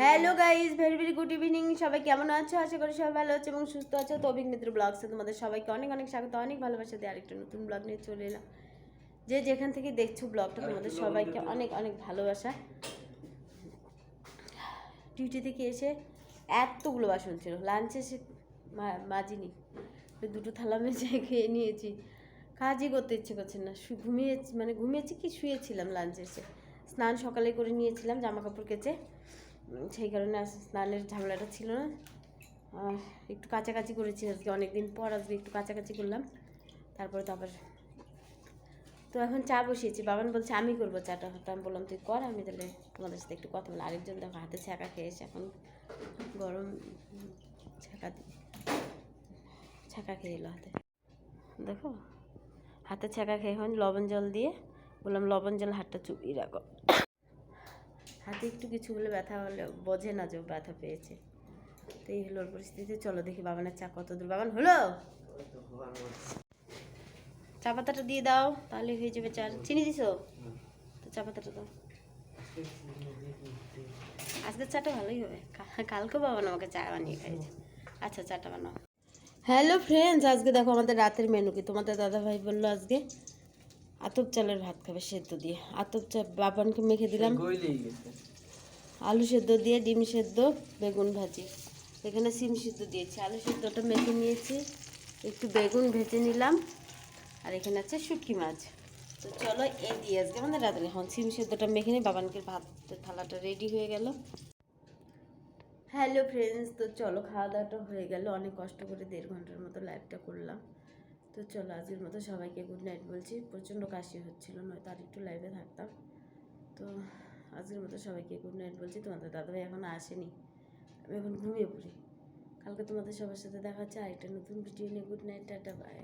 Hello guys very very good evening সবাই কেমন আছো? আশা করি সবাই ভালো আছে এবং সুস্থ আছো। তো অভিজ্ঞতার ব্লগসে তোমাদের সবাইকে অনেক অনেক স্বাগত অনেক ভালোবাসা দিয়ে আরেকটা নতুন ব্লগ নিয়ে চলে এলাম। যে যেখান থেকে দেখছ ব্লগটা তোমাদের সবাইকে অনেক অনেক ভালোবাসা। ডিউটি থেকে এসে এতগুলো বাসন ছিল? লাঞ্চে সে মাজিনি। দুটো থালা মেজে খেয়ে নিয়েছি। কাজই করতে ইচ্ছে করছে না। ঘুমিয়ে মানে ঘুমিয়েছি কি শুয়েছিলাম লাঞ্চে এসে। স্নান সকালে করে নিয়েছিলাম জামা কাপড় কেচে। সেই কারণে স্নানের ঝামেলাটা ছিল না। একটু কাছাকাছি করেছি আজকে অনেক দিন পর আজকে একটু কাছাকাছি করলাম। তারপরে তো আবার তো এখন চা বসিয়েছি। বাবান বলছে, আমি করব চাটা। আমি বললাম, তুই কর, আমি তাহলে তোমাদের সাথে একটু কথা বলি। আরেকজন দেখো, হাতে ছ্যাঁকা খেয়েছে এখন গরম ছ্যাঁকা ছ্যাঁকা খেয়ে এলো হাতে। দেখো, হাতে ছ্যাঁকা খেয়ে এখন লবণ জল দিয়ে বললাম, লবণ জল হাতটা চুপিয়ে রাখো। হাতে একটু কিছু হলে ব্যথা হলে বোঝে না যে ব্যথা পেয়েছে। তো এই হলো পরিস্থিতি। চলো দেখি বাবানের চা কত দূর। বাবান, হলো? চা পাতাটা দিয়ে দাও, তাহলে হয়ে যাবে চা চিনি দিছো? তো চা পাতাটা দাও। আজকের চাটা ভালোই হবে। কালকে বাবান আমাকে চা বানিয়ে খাইছে আচ্ছা চাটা বানাও। হ্যালো ফ্রেন্ডস আজকে দেখো আমাদের রাতের মেনু কি? তোমাদের দাদা ভাই বলল আজকে আতপ চালের ভাত খাবে সেদ্ধ দিয়ে। আতপ চা বাবানকে মেখে দিলাম। আলু সেদ্ধ দিয়ে ডিম সেদ্ধ, বেগুন ভাজি। এখানে সিম সিদ্ধ দিয়েছি। আলু সেদ্ধটা মেখে নিয়েছি। একটু বেগুন ভেজে নিলাম। আর এখানে আছে শুটকি মাছ। তো চলো এ দিয়ে আজকে আমাদের রাত্রে এখন সিম সেদ্ধটা মেখে নিই। বাবানকে ভাত, থালাটা রেডি হয়ে গেল। হ্যালো ফ্রেন্ডস তো চলো খাওয়া দাওয়াটা হয়ে গেল। অনেক কষ্ট করে দেড় ঘণ্টার মতো লাইভটা করলাম। তো চলো আজকের মতো সবাইকে গুড নাইট বলছি। প্রচণ্ড কাশি হচ্ছিল, নয়তো আর একটু লাইভে থাকতাম। তো আজকের মতো সবাইকে গুড নাইট বলছি। তোমাদের দাদাভাই এখন আসেনি। আমি এখন ঘুমিয়ে পড়ি। কালকে তোমাদের সবার সাথে দেখা হচ্ছে আরেকটা নতুন ভিডিও নিয়ে। Good night tata bye